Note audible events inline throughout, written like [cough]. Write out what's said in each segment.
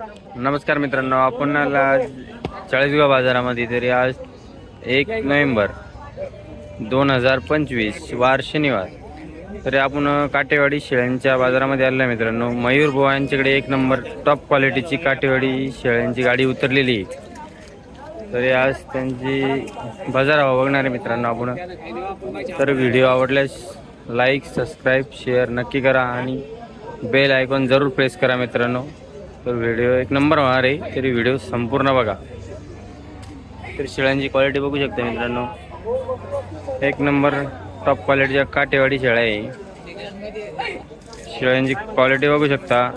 नमस्कार मित्रांनो आपण आज चाळीसगाव बाजारामध्ये तरी आज एक नोव्हेंबर दोन हजार पंचवीस वार शनिवार. तरी आपण काटेवाडी शेळ्यांच्या बाजारामध्ये आलेला आहे मित्रांनो. मयूर बुवा यांच्याकडे एक नंबर टॉप क्वालिटीची काटेवाडी शेळ्यांची गाडी उतरलेली आहे. तरी आज त्यांची बाजारावर बघणार आहे मित्रांनो आपण. तर व्हिडिओ आवडल्यास लाईक सबस्क्राईब शेअर नक्की करा आणि बेल आयकॉन जरूर प्रेस करा मित्रांनो. तर व्हिडिओ एक नंबर होणार आहे. तरी व्हिडिओ संपूर्ण बघा. तर शेळ्यांची क्वालिटी बघू शकता मित्रांनो. एक नंबर टॉप क्वालिटीच्या काटेवाडी शेळ्या आहे. शेळ्यांची क्वालिटी बघू शकता.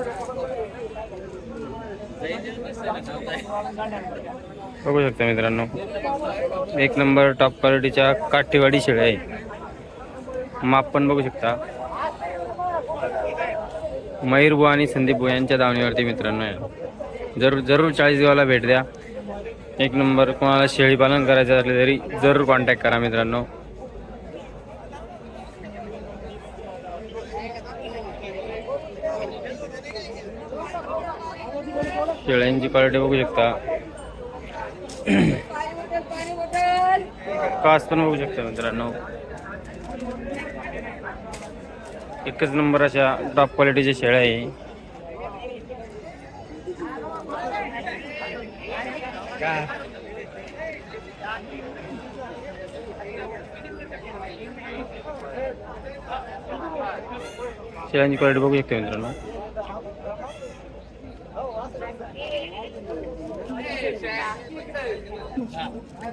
बघू शकता मित्रांनो. एक नंबर टॉप क्वालिटीच्या काठेवाडी शेळ्या आहे. माप पण बघू शकता. मयूर बुवा आणि संदीप बुवा यांच्या दावणीवरती मित्रांनो या. जरूर जरूर चाळीस गावाला भेट द्या. एक नंबर कोणाला शेळी पालन करायचं असलं तरी जरूर कॉन्टॅक्ट करा मित्रांनो. शेळ्यांची क्वालिटी बघू शकता. [clears throat] कास पण बघू शकता मित्रांनो. एकच नंबर अशा टॉप क्वालिटीच्या शेळ्या आहे. शेळ्यांची क्वालिटी बघू शकते मित्रांनो.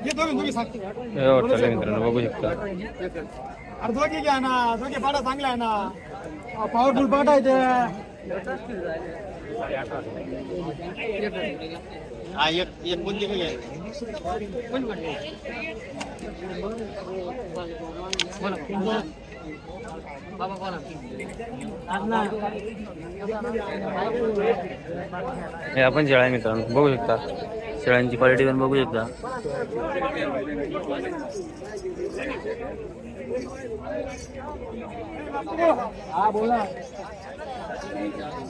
हे मित्रांनो बघू शकता. अरे दोघे घ्या ना दोघे पाडा चांगला आहे ना. पॉवरफुल पाडा आहे हे आपण शेळ्या आहे मित्रांनो बघू शकता. शेळ्यांची क्वालिटी पण बघू शकता.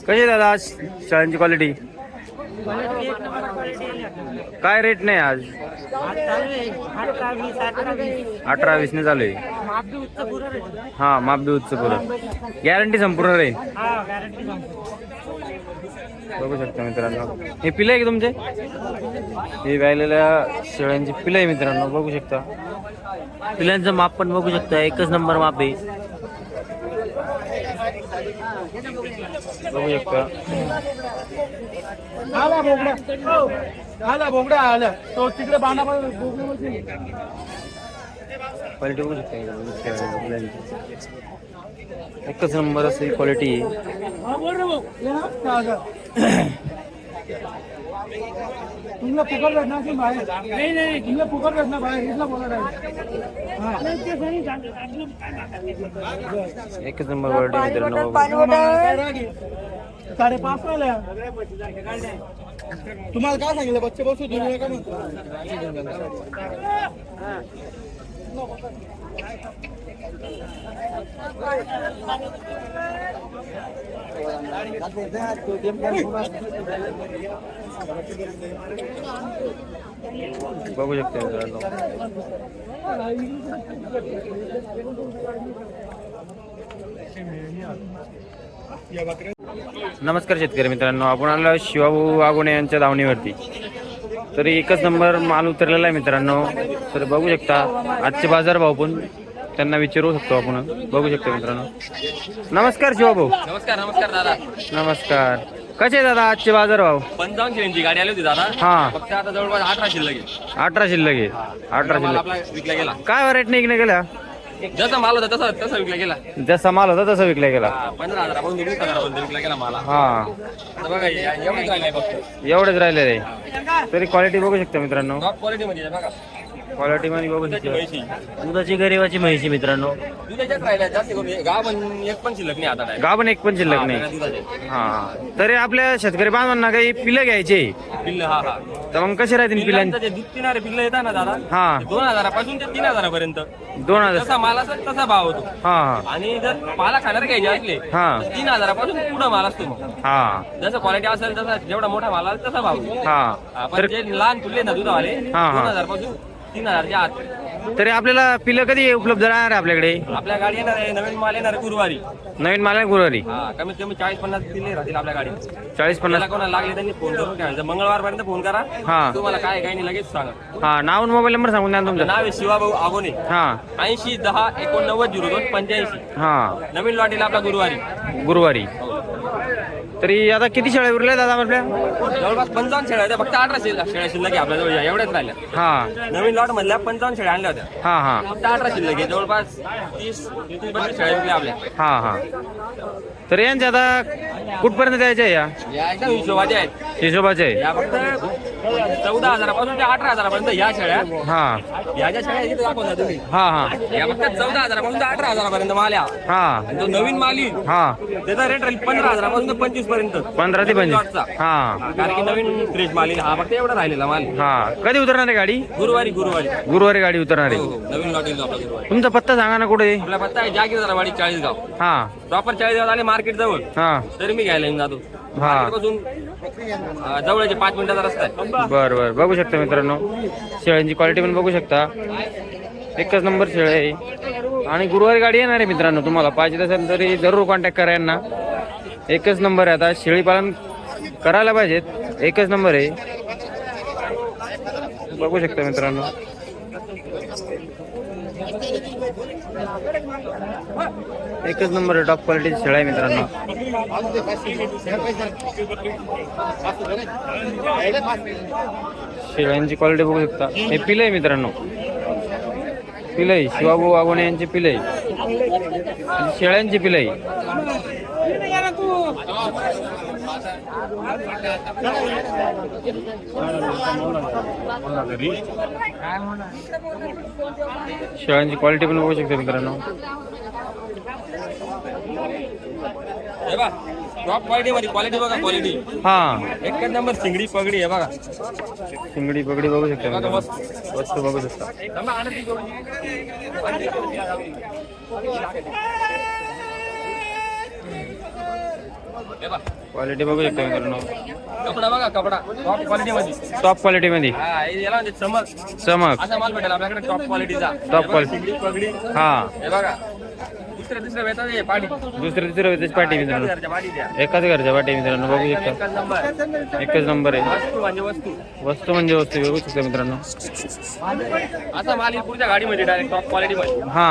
कशी आहे दादा आज शाळांची क्वालिटी काय रेट नाही आज? अठरा वीस ने चालू आहे. हा माप उच्च पुरं गॅरंटी संपूर्ण रे बघू शकता मित्रांनो. हे पिलं आहे तुमचे? हे व्यायलेल्या शेळ्यांची पिलं आहे मित्रांनो बघू शकता. पिलांचं माप पण बघू शकता एकच नंबर माप आहे. बघू शकता. आला बोगडा. हो. आला तो तिकडे बांधा क्वालिटी बघू शकता. एकच नंबर अशी क्वालिटी आहे हा तुमला फुकट भेटणार की बाहेर? नाही नाही तुमला फुकट भेटणार बाहेर इथला बोला एकच नंबर क्वालिटी. साडेपाच वाल्या तुम्हाला काय सांगितलं? बच्चे बसू तुम्ही का बघू शकते मित्रांनो. नमस्कार शेतकरी मित्रांनो आपण आलो शिवाभाऊ वागोणे यांच्या धावणीवरती. तरी एकच नंबर माल उतरलेला आहे मित्रांनो. तर बघू शकता आजचे बाजार भाव पण त्यांना विचारू शकतो आपण. बघू शकतो मित्रांनो. नमस्कार शिवाभाऊ. नमस्कार नमस्कार दादा. नमस्कार. कसे दादा आजचे बाजार भाव? पंचावन्न शिलेंची गाडी आली होती दादा. हा. फक्त आता जवळपास अठरा शिल्लक आहे अठरा शिल्लक आहे अठरा शिल्लक आपला विकला गेला. काय रेट नाही गेल्या जसा माल होता तसा तसा विकला गेला. जसा माल होता तसा विकला गेला. हा, पंधरा हजारापासून वीस हजारापर्यंत विकला गेला मला. हा. आता बघा एवढंच राहिलंय फक्त. एवढेच राहिले रे. तरी क्वालिटी बघू शकता मित्रांनो. टॉप क्वालिटी मध्ये आहे बघा. क्वालिटी मध्ये बघू दुधाची शकता दुधाची गरीबाची म्हैशी मित्रांनो. दुधाच्याच राहिल्या जास्त गाव पण एक पण शिल्लक नाही आता direct. एक पण शिल्लक हा, नाही. दुधाचे. हा तरी आपल्या शेतकरी बांधवांना काही पिलं घ्यायचे? पिल्ल हा हा. तर मग कसे राहतील पिलांचे? पिल्लांचं ते दूध पिणारे पिल्ल येतात ना दादा हा. ते दोन हजारापासून ते तीन हजारापर्यंत. दोन हजार. जसा माल असेल तसा भाव होतो. हा आणि जर पाला खाणार घ्यायचे असले हा. तर तीन हजारापासून पुढं माल असतो मग. हा. जसं क्वालिटी असेल तसा जेवढा मोठा माल असेल तसा भाव होतो. हा. आपण जे लहान फुले ना दुधावाले हा, हा. दोन हजारपासून तीन हजारच्या आत. तरी आपल्याला पिलं कधी उपलब्ध राहणार आहे आपल्याकडे? आपल्या गाडी येणार आहे नवीन माल येणार आहे गुरुवारी. नवीन माल आहे गुरुवारी? हा कमीत कमी चाळीस पन्नास पिल्ले राहतील आपल्या गाडीत. चाळीस पन्नास. त्याला कोणाला लागले त्यांनी फोन करून मंगळवार पर्यंत फोन करा हा. तुम्हाला काय काय नाही लगेच सांगा. हा नाव आणि मोबाईल नंबर सांगून द्या ना तुमचं. नाव आहे शिवाभाऊ आगोने. हा. ऐंशी दहा एकोणनव्वद झिरो दोन पंच्याऐंशी. हा. नवीन लॉट येईल आपला गुरुवारी. गुरुवारी. तरी आता किती शेळ्या उरल्या दादा आपल्या? जवळपास पंचावन्न शेळ्या होत्या. फक्त अठरा शेळ्या शेळ्या शिल्लक आहे आपल्या जवळ एवढ्याच राहिल्या. हा. नवीन लॉट मधल्या पंचावन्न शेळ्या आणल्या होत्या. हा हा. फक्त अठरा शिल्लक आहे. जवळपास तीस तीस बत्तीस शेळ्या विकल्या आपल्या. हा हा. तर यांच्या आता कुठपर्यंत द्यायच्या या? या एकदम हिशोबाच्या आहेत. हिशोबाचे आहे. या फक्त चौदा हजारापासून ते अठरा हजारापर्यंत या शेळ्या हा. या ज्या शेळ्या इथे दाखवता तुम्ही. हा हा. या फक्त चौदा हजारापासून ते अठरा हजारापर्यंत माल या हा. आणि जो नवीन माल. हा. त्याचा रेट राहील पंधरा हजारापासून ते पंचवीसपर्यंत पंधरा ते पंचवीस. लॉटचा. हा. कारण की नवीन फ्रेश माल हा फक्त एवढा राहिलेला माल. हा. कधी उतरणार आहे गाडी? गुरुवारी गुरुवारी. गुरुवारी गाडी उतरणार हो आहे. हो नवीन लॉट येईल आपला गुरुवारी. तुमचा पत्ता सांगा ना कुठे? आपला पत्ता आहे जागीरदारवाडी चाळीसगाव. हा. प्रॉपर चाळीसगाव आले मार्केट जवळ हा. तरी मी घ्यायला येऊन जातो. हा. जवळचे पाच मिनिटाचा रस्ता आहे. बर बर. बघू शकता मित्रांनो. शेळ्यांची क्वालिटी पण बघू शकता. एकच नंबर शेळ आहे. आणि गुरुवारी गाडी येणार आहे मित्रांनो तुम्हाला. पाहिजे असेल तरी जरूर कॉन्टॅक्ट करा यांना. एकच नंबर आहे आता. शेळी पालन करायला पाहिजेत. एकच नंबर आहे. बघू शकता मित्रांनो. एकच नंबर टॉप क्वालिटीची शेळ्या आहे मित्रांनो. शेळ्यांची क्वालिटी बघू शकता. हे पिलं आहे मित्रांनो. पिलं शिवाबू शिवाभाऊ वागवणे यांची पिलं शेळ्यांची पिलं शेळ्यांची क्वालिटी पण बघू शकता मित्रांनो. हे टॉप क्वालिटी मध्ये क्वालिटी बघा क्वालिटी हा. एकच नंबर सिंगडी पगडी आहे बघा. शिंगडी पगडी बघू शकता वस्तू बघू शकता. क्वालिटी बघू शकता मित्रांनो कपडा बघा कपडा. टॉप क्वालिटी मध्ये. टॉप क्वालिटी मध्ये. हा याला म्हणजे चमक. चमक. असा माल भेटेल आपल्याकडे टॉप क्वालिटीचा. सिंगडी पगडी. हा. हे बघा. दुसऱ्या पाठी. दुसऱ्या तिसऱ्या त्याची पाठी एकाच मित्रांनो. एकाच घरच्या पाठी मित्रांनो बघू शकता. एकच नंबर. आहे. वस्तू म्हणजे वस्तू. वस्तू म्हणजे वस्तू बघू शकता मित्रांनो. असा माल पुढच्या गाडीमध्ये डायरेक्ट टॉप क्वालिटी मध्ये. हा.